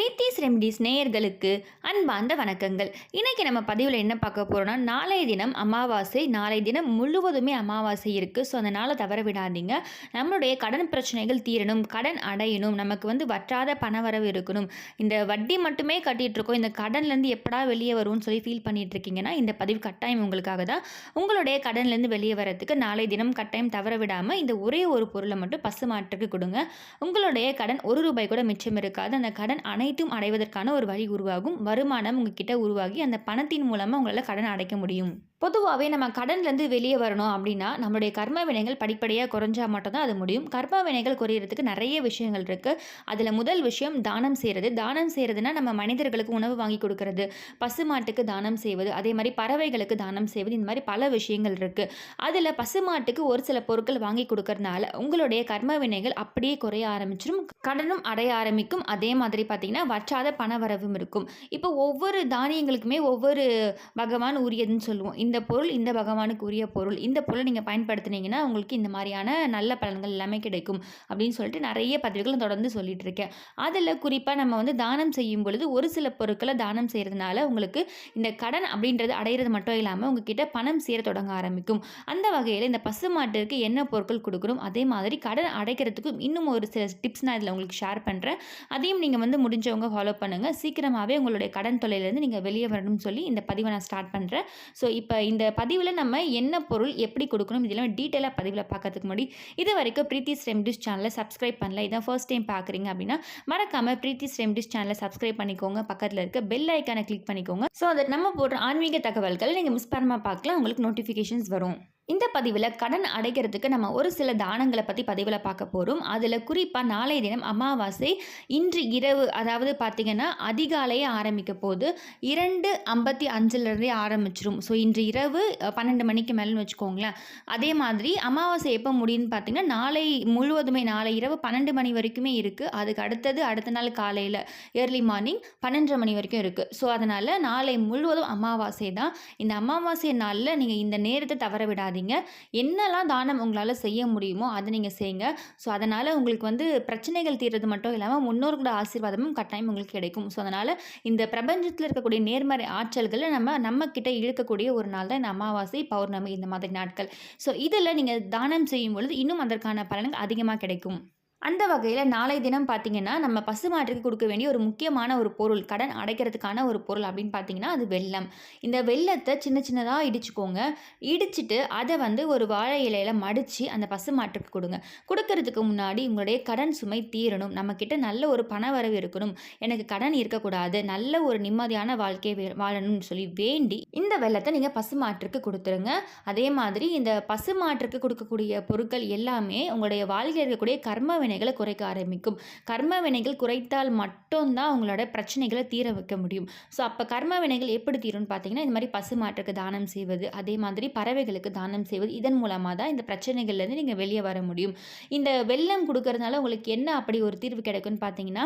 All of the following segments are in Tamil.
பிரீத்திஸ் ரெமடிஸ் நேயர்களுக்கு அன்பார்ந்த வணக்கங்கள். இன்றைக்கி நம்ம பதிவில் என்ன பார்க்க போகிறோம்னா நாளைய தினம் அமாவாசை நாளைய தினம் முழுவதுமே அமாவாசை இருக்குது ஸோ அதனால் தவற விடாதீங்க. நம்மளுடைய கடன் பிரச்சனைகள் தீரணும் கடன் அடையணும் நமக்கு வந்து வற்றாத பணவரவு இருக்கணும். இந்த வட்டி மட்டுமே கட்டிகிட்ருக்கோம் இருக்கோம். இந்த கடன்லேருந்து எப்படா வெளியே வரும்னு சொல்லி ஃபீல் பண்ணிகிட்டு இருக்கீங்கன்னா இந்த பதிவு கட்டாயம் உங்களுக்காக தான். உங்களுடைய கடன்லேருந்து வெளியே வரதுக்கு நாளை தினம் கட்டாயம் தவற விடாமல் இந்த ஒரே ஒரு பொருளை மட்டும் பசு மாற்றுக்கு கொடுங்க. உங்களுடைய கடன் ஒரு ரூபாய் கூட மிச்சம் இருக்காது. அந்த கடன் அனைத்தும் அடைவதற்கான ஒரு வழி உருவாகும். வருமானம் உங்ககிட்ட உருவாகி அந்த பணத்தின் மூலமாக உங்களால் கடன் அடைக்க முடியும். பொதுவாகவே நம்ம கடன்லேருந்து வெளியே வரணும் அப்படின்னா நம்மளுடைய கர்ம வினைகள் படிப்படியாக குறைஞ்சா மட்டும்தான் அது முடியும். கர்ம வினைகள் குறையிறதுக்கு நிறைய விஷயங்கள் இருக்குது அதில் முதல் விஷயம் தானம் செய்கிறது தானம் செய்கிறதுனா நம்ம மனிதர்களுக்கு உணவு வாங்கி கொடுக்கறது. பசுமாட்டுக்கு தானம் செய்வது. அதே மாதிரி பறவைகளுக்கு தானம் செய்வது. இந்த மாதிரி பல விஷயங்கள் இருக்குது அதில் பசுமாட்டுக்கு ஒரு சில பொருட்கள் வாங்கி கொடுக்கறதுனால உங்களுடைய கர்ம வினைகள் அப்படியே குறைய ஆரம்பிச்சிடும் கடனும் அடைய ஆரம்பிக்கும். அதே மாதிரி பார்த்திங்கன்னா வற்றாத பண வரவும் இருக்கும். இப்போ ஒவ்வொரு தானியங்களுக்குமே ஒவ்வொரு பகவான் உரியதுன்னு சொல்லுவோம். இந்த பொருள் இந்த பகவானுக்கு உரிய பொருள் இந்த பொருளை நீங்கள் பயன்படுத்தினீங்கன்னா உங்களுக்கு இந்த மாதிரியான நல்ல பலன்கள் எல்லாமே கிடைக்கும் அப்படின்னு சொல்லிட்டு நிறைய பதவிகள் தொடர்ந்து சொல்லிட்டு இருக்கேன். அதில் குறிப்பாக நம்ம வந்து தானம் செய்யும் பொழுது ஒரு சில பொருட்களை தானம் செய்கிறதுனால உங்களுக்கு இந்த கடன் அப்படின்றது அடையிறது மட்டும் இல்லாமல் உங்ககிட்ட பணம் சேர தொடங்க ஆரம்பிக்கும். அந்த வகையில் இந்த பசுமாட்டுக்கு என்ன பொருட்கள் கொடுக்கணும் அதே மாதிரி கடன் அடைக்கிறதுக்கும் இன்னும் ஒரு சில டிப்ஸ் நான் இதில் உங்களுக்கு ஷேர் பண்ணுறேன் அதையும் நீங்கள் வந்து முடிஞ்சவங்க ஃபாலோ பண்ணுங்கள் சீக்கிரமாகவே உங்களுடைய கடன் தொல்லையிலேருந்து நீங்கள் வெளியே வரணும்னு சொல்லி இந்த பதிவை நான் ஸ்டார்ட் பண்ணுறேன் ஸோ இப்போ இந்த பதிவில் நம்ம என்ன பொருள் எப்படி கொடுக்கணும் இதெல்லாம் டீட்டெயிலாக பதிவில் பார்க்கறதுக்கு முன்னாடி இது வரைக்கும் பிரீத்திஸ் ரெம்டிஸ் சேனலை சப்ஸ்கிரைப் பண்ணல இதான் ஃபர்ஸ்ட் டைம் பார்க்குறீங்க அப்படின்னா மறக்காமல் பிரீத்திஸ் ரெம்டிஸ் சேனலை சப்ஸ்கிரைப் பண்ணிக்கோங்க. பக்கத்தில் இருக்க பெல் ஐக்கானை கிளிக் பண்ணிக்கோங்க. ஸோ அதை நம்ம போடுற ஆன்மீக தகவல்கள் நீங்கள் மிஸ் பண்ணாமல் பார்க்கலாம் உங்களுக்கு நோட்டிஃபிகேஷன்ஸ் வரும். இந்த பதிவில் கடன் அடைக்கிறதுக்கு நம்ம ஒரு சில தானங்களை பற்றி பதிவில் பார்க்க போகிறோம் அதில் குறிப்பாக நாளைய தினம் அமாவாசை இன்று இரவு அதாவது பார்த்திங்கன்னா அதிகாலையே ஆரம்பிக்க போது இரண்டு ஐம்பத்தி அஞ்சுலேருந்தே ஆரம்பிச்சிரும். ஸோ இன்று இரவு பன்னெண்டு மணிக்கு மேலேன்னு வச்சுக்கோங்களேன். அதே மாதிரி அமாவாசை எப்போ முடியும்னு பார்த்தீங்கன்னா நாளை முழுவதுமே நாளை இரவு பன்னெண்டு மணி வரைக்குமே இருக்குது அதுக்கு அடுத்தது அடுத்த நாள் காலையில் ஏர்லி மார்னிங் பன்னெண்டரை மணி வரைக்கும் இருக்குது ஸோ அதனால் நாளை முழுவதும் அமாவாசை தான். இந்த அமாவாசை நாளில் நீங்கள் இந்த நேரத்தை தவற விடாதீங்க. என்னெல்லாம் தானம் உங்களால் செய்ய முடியுமோ அதை நீங்கள் செய்யுங்க ஸோ அதனால் உங்களுக்கு வந்து பிரச்சனைகள் தீர்றது மட்டும் இல்லாமல் முன்னோர்களோட ஆசீர்வாதமும் கட்டாயம் உங்களுக்கு கிடைக்கும். ஸோ அதனால் இந்த பிரபஞ்சத்தில் இருக்கக்கூடிய நேர்மறை ஆற்றல்களை நம்ம நம்ம கிட்ட இழுக்கக்கூடிய ஒரு நாள் தான் இந்த அமாவாசை பௌர்ணமி இந்த மாதிரி நாட்கள். ஸோ இதில் நீங்கள் தானம் செய்யும் பொழுது இன்னும் அதற்கான பலன்கள் அதிகமாக கிடைக்கும். அந்த வகையில் நாளை தினம் பார்த்தீங்கன்னா நம்ம பசுமாட்டுக்கு கொடுக்க வேண்டிய ஒரு முக்கியமான ஒரு பொருள் கடன் அடைக்கிறதுக்கான ஒரு பொருள் அப்படின்னு பார்த்தீங்கன்னா அது வெல்லம். இந்த வெல்லத்தை சின்ன சின்னதாக இடிச்சுக்கோங்க. இடிச்சிட்டு அதை வந்து ஒரு வாழை இலையில் மடித்து அந்த பசுமாட்டுக்கு கொடுங்க. கொடுக்கறதுக்கு முன்னாடி உங்களுடைய கடன் சுமை தீரணும். நம்மக்கிட்ட நல்ல ஒரு பண வரவு இருக்கணும். எனக்கு கடன் இருக்கக்கூடாது. நல்ல ஒரு நிம்மதியான வாழ்க்கையை வாழணும்னு சொல்லி வேண்டி இந்த வெல்லத்தை நீங்கள் பசுமாட்டிற்கு கொடுத்துருங்க. அதே மாதிரி இந்த பசுமாட்டிற்கு கொடுக்கக்கூடிய பொருட்கள் எல்லாமே உங்களுடைய வாழ்க்கையில் இருக்கக்கூடிய கர்ம வினைகளை குறைக்க ஆரம்பிக்கும். கர்ம வினைகள் குறைத்தால் மட்டும்தான் உங்களோட பிரச்சனைகளை தீர வைக்க முடியும். ஸோ அப்போ கர்ம வினைகள் எப்படி தீரும்னு பார்த்தீங்கன்னா இந்த மாதிரி பசு மாற்றுக்கு தானம் செய்வது அதே மாதிரி பறவைகளுக்கு தானம் செய்வது இதன் மூலமாக தான் இந்த பிரச்சனைகள்லேருந்து நீங்கள் வெளியே வர முடியும். இந்த வெள்ளம் கொடுக்கறதுனால உங்களுக்கு என்ன அப்படி ஒரு தீர்வு கிடைக்கும்னு பார்த்தீங்கன்னா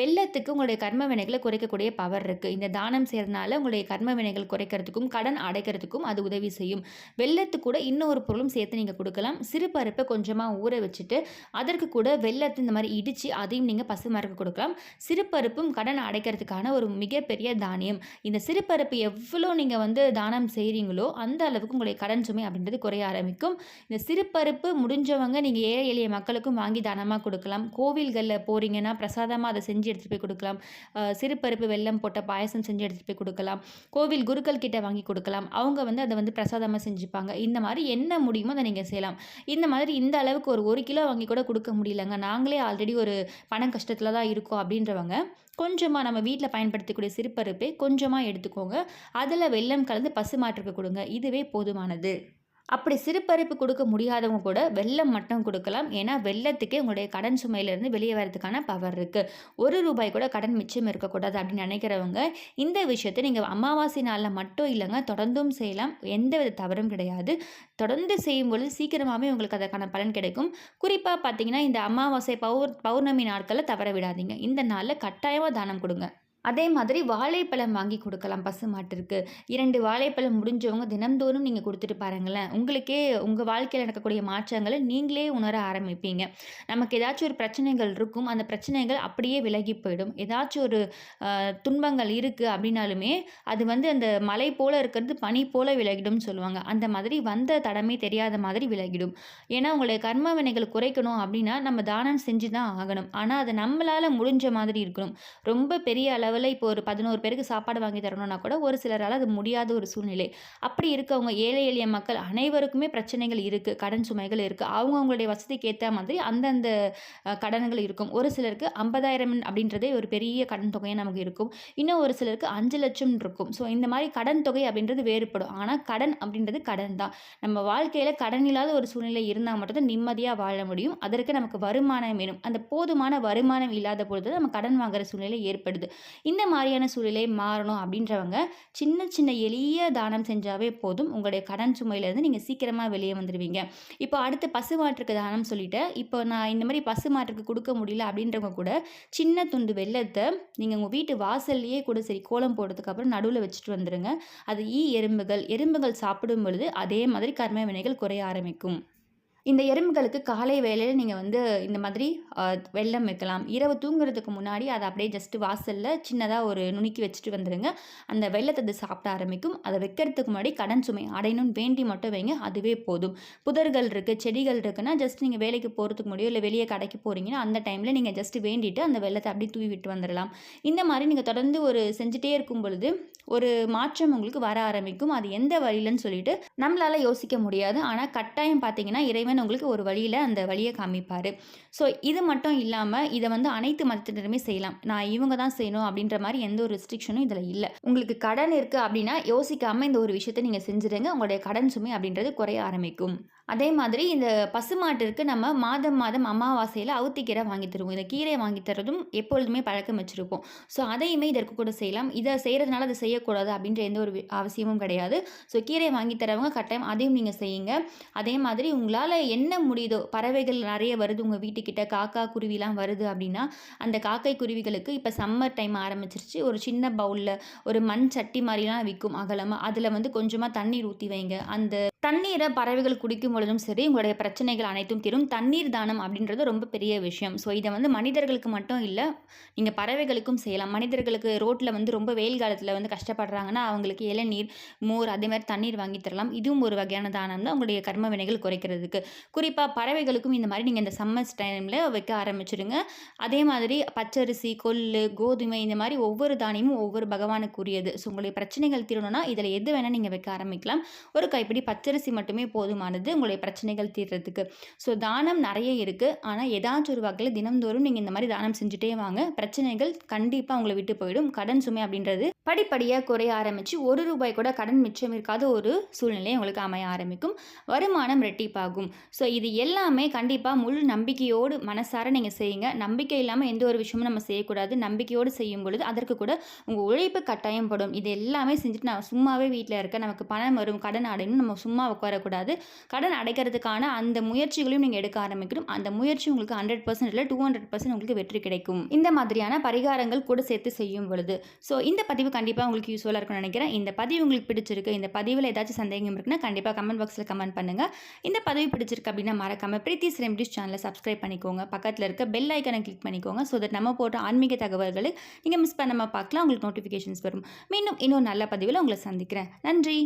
வெள்ளத்துக்கு உங்களுடைய கர்ம வினைகளை குறைக்கக்கூடிய பவர் இருக்குது இந்த தானம் செய்கிறதுனால உங்களுடைய கர்ம வினைகள் குறைக்கிறதுக்கும் கடன் அடைக்கிறதுக்கும் அது உதவி செய்யும். வெள்ளத்துக்கு கூட இன்னொரு பொருளும் சேர்த்து நீங்கள் கொடுக்கலாம். சிறு பருப்பை கொஞ்சமாக ஊற வச்சுட்டு அதற்கு கூட வெள்ளத்தை இந்த மாதிரி இடித்து அதையும் நீங்கள் பசுமரக்கு கொடுக்கலாம். சிறுபருப்பும் கடன் அடைக்கிறதுக்கான ஒரு மிகப்பெரிய தானியம். இந்த சிறுபருப்பு எவ்வளோ நீங்கள் வந்து தானம் செய்கிறீங்களோ அந்த அளவுக்கு உங்களுடைய கடன் சுமை அப்படின்றது குறைய ஆரம்பிக்கும். இந்த சிறுபருப்பு முடிஞ்சவங்க நீங்கள் ஏழை எளிய மக்களுக்கும் வாங்கி தானமாக கொடுக்கலாம். கோவில்களில் போகிறீங்கன்னா பிரசாதமாக அதை செஞ்சு எடுத்துகிட்டு போய் கொடுக்கலாம். சிறுபருப்பு வெல்லம் போட்ட பாயசம் செஞ்சு எடுத்துகிட்டு போய் கொடுக்கலாம். கோவில் குருக்கள் கிட்ட வாங்கி கொடுக்கலாம். அவங்க வந்து அதை வந்து பிரசாதமாக செஞ்சுப்பாங்க. இந்த மாதிரி என்ன முடியுமோ அதை நீங்கள் செய்யலாம். இந்த மாதிரி இந்த அளவுக்கு ஒரு ஒரு கிலோ வாங்கி கூட கொடுக்க முடியலங்க. நாங்களே ஆல்ரெடி ஒரு பண கஷ்டத்தில் தான் இருக்கோம் அப்படின்றவங்க கொஞ்சமாக நம்ம வீட்டில் பயன்படுத்தக்கூடிய சிறுபருப்பை கொஞ்சமாக எடுத்துக்கோங்க. அதில் வெள்ளம் கலந்து பசுமாட்டுக்கு கொடுங்க. இதுவே போதுமானது. அப்படி சிறுபருப்பு கொடுக்க முடியாதவங்க கூட வெள்ளம் மட்டும் கொடுக்கலாம். ஏன்னா வெள்ளத்துக்கே உங்களுடைய கடன் சுமையிலேருந்து வெளியே வரதுக்கான பவர் இருக்குது ஒரு ரூபாய் கூட கடன் மிச்சம் இருக்கக்கூடாது அப்படின்னு நினைக்கிறவங்க இந்த விஷயத்தை நீங்கள் அமாவாசை நாளில் மட்டும் இல்லைங்க தொடர்ந்தும் செய்யலாம். எந்த வித தவறும் கிடையாது. தொடர்ந்து செய்யும் பொழுது சீக்கிரமாகவே உங்களுக்கு அதற்கான பலன் கிடைக்கும். குறிப்பாக பார்த்தீங்கன்னா இந்த அமாவாசை பௌர் பௌர்ணமி நாட்களில் தவற விடாதீங்க. இந்த நாளில் கட்டாயமாக தானம் கொடுங்க. அதே மாதிரி வாழைப்பழம் வாங்கி கொடுக்கலாம் பசுமாட்டிற்கு இரண்டு வாழைப்பழம் முடிஞ்சவங்க தினம்தோறும் நீங்கள் கொடுத்துட்டு பாருங்களேன். உங்களுக்கே உங்கள் வாழ்க்கையில் நடக்கக்கூடிய மாற்றங்களை நீங்களே உணர ஆரம்பிப்பீங்க. நமக்கு ஏதாச்சும் ஒரு பிரச்சனைகள் இருக்கும். அந்த பிரச்சனைகள் அப்படியே விலகி போயிடும். ஏதாச்சும் ஒரு துன்பங்கள் இருக்குது அப்படின்னாலுமே அது வந்து அந்த மலை போல் இருக்கிறது பனி போல் விலகிடும் சொல்லுவாங்க. அந்த மாதிரி வந்த தடமே தெரியாத மாதிரி விலகிடும். ஏன்னா உங்களுடைய கர்ம வினைகள் குறைக்கணும் அப்படின்னா நம்ம தானம் செஞ்சு தான் ஆகணும். ஆனால் அது நம்மளால் முடிஞ்ச மாதிரி இருக்கணும். ரொம்ப பெரிய அளவு அளவில் இப்போ ஒரு பதினோரு பேருக்கு சாப்பாடு வாங்கி தரணும்னா கூட ஒரு சிலரால் அது முடியாத ஒரு சூழ்நிலை. அப்படி இருக்கவங்க ஏழை எளிய மக்கள் அனைவருக்குமே பிரச்சனைகள் இருக்குது கடன் சுமைகள் இருக்குது அவங்கவுங்களுடைய வசதிக்கு ஏற்ற மாதிரி அந்தந்த கடன்கள் இருக்கும். ஒரு சிலருக்கு ஐம்பதாயிரம் அப்படின்றதே ஒரு பெரிய கடன் தொகையாக நமக்கு இருக்கும். இன்னும் ஒரு சிலருக்கு அஞ்சு லட்சம் இருக்கும். ஸோ இந்த மாதிரி கடன் தொகை அப்படின்றது வேறுபடும். ஆனால் கடன் அப்படின்றது கடன் தான். நம்ம வாழ்க்கையில் கடன் இல்லாத ஒரு சூழ்நிலை இருந்தால் மட்டும்தான் நிம்மதியாக வாழ முடியும். அதற்கு நமக்கு வருமானம் வேணும். அந்த போதுமான வருமானம் இல்லாத பொழுது நம்ம கடன் வாங்குற சூழ்நிலை ஏற்படுது. இந்த மாதிரியான சூழ்நிலை மாறணும் அப்படின்றவங்க சின்ன சின்ன எளிய தானம் செஞ்சாவே போதும். உங்களுடைய கடன் சுமையிலேருந்து நீங்கள் சீக்கிரமாக வெளியே வந்துடுவீங்க இப்போ அடுத்து பசுமாட்டுக்கு தானம் சொல்லிட்டேன் இப்போ நான் இந்த மாதிரி பசுமாட்டுக்கு கொடுக்க முடியல அப்படின்றவங்க கூட சின்ன துண்டு வெள்ளத்தை நீங்கள் உங்கள் வீட்டு வாசல்லையே கூட சரி கோலம் போடுறதுக்கு அப்புறம் நடுவில் வச்சுட்டு வந்துடுங்க அது ஈ எறும்புகள் எறும்புகள் சாப்பிடும் பொழுது அதே மாதிரி கர்ம வினைகள் குறைய ஆரம்பிக்கும். இந்த எறும்புகளுக்கு காலை வேலையில் நீங்கள் வந்து இந்த மாதிரி வெள்ளம் வெல்லம் வைக்கலாம். இரவு தூங்குறதுக்கு முன்னாடி அதை அப்படியே ஜஸ்ட்டு வாசலில் சின்னதாக ஒரு நுணுக்கி வச்சுட்டு வந்துடுங்க அந்த வெள்ளத்தை அது சாப்பிட ஆரம்பிக்கும். அதை வைக்கிறதுக்கு முன்னாடி கடன் சுமை அடையணும்னு வேண்டி மட்டும் வைங்க. அதுவே போதும். புதர்கள் இருக்குது செடிகள் இருக்குன்னா ஜஸ்ட் நீங்கள் வேலைக்கு போகிறதுக்கு முடியும் இல்லை வெளியே கடைக்கு போகிறீங்கன்னா அந்த டைமில் நீங்கள் ஜஸ்ட் வேண்டிட்டு அந்த வெள்ளத்தை அப்படியே தூவி விட்டு வந்துடலாம் இந்த மாதிரி நீங்கள் தொடர்ந்து ஒரு செஞ்சுட்டே இருக்கும் பொழுது ஒரு மாற்றம் உங்களுக்கு வர ஆரம்பிக்கும். அது எந்த வழியிலன்னு சொல்லிட்டு நம்மளால் யோசிக்க முடியாது. ஆனால் கட்டாயம் பார்த்தீங்கன்னா இறைவன் உங்களுக்கு ஒரு வழியில் அந்த வழியை காமிப்பார். ஸோ இது மட்டும் இல்லாமல் இதை வந்து அனைத்து மதத்தினருமே செய்யலாம். நான் இவங்க தான் செய்யணும் அப்படின்ற மாதிரி எந்த ஒரு ரெஸ்ட்ரிக்ஷனும் இதில் இல்லை. உங்களுக்கு கடன் இருக்குது அப்படின்னா யோசிக்காமல் இந்த ஒரு விஷயத்தை நீங்கள் செஞ்சுருங்க. உங்களுடைய கடன் சுமை அப்படின்றது குறைய ஆரம்பிக்கும். அதே மாதிரி இந்த பசுமாட்டிற்கு நம்ம மாதம் மாதம் அமாவாசையில் அவுத்திக்கீரை வாங்கி தருவோம். இந்த கீரை வாங்கி தரதும் எப்பொழுதுமே பழக்கம் வச்சுருப்போம். ஸோ அதையுமே இதற்கு கூட செய்யலாம். இதை செய்கிறதுனால அதை செய்யக்கூடாது அப்படின்ற எந்த ஒரு அவசியமும் கிடையாது. ஸோ கீரை வாங்கி தரவங்க கட்டாயம் அதையும் நீங்கள் செய்யுங்க. அதே மாதிரி உங்களால் என்ன முடியுதோ பறவைகள் நிறைய வருது உங்கள் வீட்டுக்கிட்ட காக்கா குருவிலாம் வருது அப்படின்னா அந்த காக்கை குருவிகளுக்கு இப்போ சம்மர் டைம் ஆரம்பிச்சிருச்சு. ஒரு சின்ன பவுலில் ஒரு மண் சட்டி மாதிரிலாம் விற்கும் அகலமாக அதில் வந்து கொஞ்சமாக தண்ணீர் ஊற்றி வைங்க. அந்த தண்ணீரை பறவைகள் குடிக்கும் பொழுதும் சரி உங்களுடைய பிரச்சனைகள் அனைத்தும் தீரும். தண்ணீர் தானம் அப்படின்றது ரொம்ப பெரிய விஷயம். ஸோ இதை வந்து மனிதர்களுக்கு மட்டும் இல்லை நீங்கள் பறவைகளுக்கும் செய்யலாம். மனிதர்களுக்கு ரோட்டில் வந்து ரொம்ப வெயில் காலத்தில் வந்து கஷ்டப்படுறாங்கன்னா அவங்களுக்கு இளநீர் மோர் அதே மாதிரி தண்ணீர் வாங்கி தரலாம். இதுவும் ஒரு வகையான தானம் தான் உங்களுடைய கர்ம வினைகள் குறைக்கிறதுக்கு. குறிப்பாக பறவைகளுக்கும் இந்த மாதிரி நீங்கள் இந்த சம்மர்ஸ் டைமில் வைக்க ஆரம்பிச்சிடுங்க. அதே மாதிரி பச்சரிசி கொள்ளு கோதுமை இந்த மாதிரி ஒவ்வொரு தானியமும் ஒவ்வொரு பகவானுக்குரியது. ஸோ உங்களுடைய பிரச்சனைகள் தீரணும்னா இதில் எது வேணால் நீங்கள் வைக்க ஆரம்பிக்கலாம். ஒரு கைப்பிடி பச்சரிசி மட்டுமே போதுமானது உங்களுடைய பிரச்சனைகள் தீர்றதுக்கு. ஸோ தானம் நிறைய இருக்குது ஆனால் ஏதாச்சும் ஒரு வகையில் தினம்தோறும் நீங்கள் இந்த மாதிரி தானம் செஞ்சுட்டே வாங்க. பிரச்சனைகள் கண்டிப்பாக உங்களை விட்டு போயிடும். கடன் சுமை அப்படின்றது படிப்படியாக குறைய ஆரம்பித்து ஒரு ரூபாய் கூட கடன் மிச்சம் இருக்காத ஒரு சூழ்நிலை உங்களுக்கு அமைய ஆரம்பிக்கும். வருமானம் ரெட்டிப்பாகும் ஸோ இது எல்லாமே கண்டிப்பாக முழு நம்பிக்கையோடு மனசார நீங்கள் செய்யுங்க. நம்பிக்கை இல்லாமல் எந்த ஒரு விஷயமும் நம்ம செய்யக்கூடாது. நம்பிக்கையோடு செய்யும் பொழுது அதற்கு கூட உங்கள் உழைப்பு கட்டாயம் படும். இது எல்லாமே செஞ்சுட்டு நான் சும்மாவே வீட்டில் இருக்க நமக்கு பணம் வரும் கடன் அடையணும் நம்ம சும்மா உட்காரக்கூடாது. கடன் அடைக்கிறதுக்கான அந்த முயற்சிகளையும் நீங்கள் எடுக்க ஆரம்பிக்கணும். அந்த முயற்சி உங்களுக்கு ஹண்ட்ரட் பர்சன்ட் இல்லை டூ ஹண்ட்ரட் பர்சன்ட் உங்களுக்கு வெற்றி கிடைக்கும். இந்த மாதிரியான பரிகாரங்கள் கூட சேர்த்து செய்யும் பொழுது. ஸோ இந்த பதிவு கண்டிப்பாக உங்களுக்கு யூஸ்ஃபுல்லாக இருக்கும்னு நினைக்கிறேன். இந்த பதிவு உங்களுக்கு பிடிச்சிருக்கு இந்த பதிவில் ஏதாச்சும் சந்தேகம் இருக்குன்னா கண்டிப்பாக கமெண்ட் பாக்ஸில் கமெண்ட் பண்ணுங்கள் இந்த பதிவு பிடிச்சிருக்கு அப்படின்னா மறக்காமல் பிரீத்திஸ் ரெமடிஸ் சேனலை சப்ஸ்கிரைப் பண்ணிக்கோங்க. பக்கத்தில் இருக்க பெல் ஐக்கனை கிளிக் பண்ணிக்கோங்க. ஸோ தட் நம்ம போட்ட ஆன்மீக தகவல்களை நீங்கள் மிஸ் பண்ணாமல் பார்க்கலாம் உங்களுக்கு நோட்டிஃபிகேஷன்ஸ் வரும். மீண்டும் இன்னொரு நல்ல பதிவில் உங்களை சந்திக்கிறேன். நன்றி!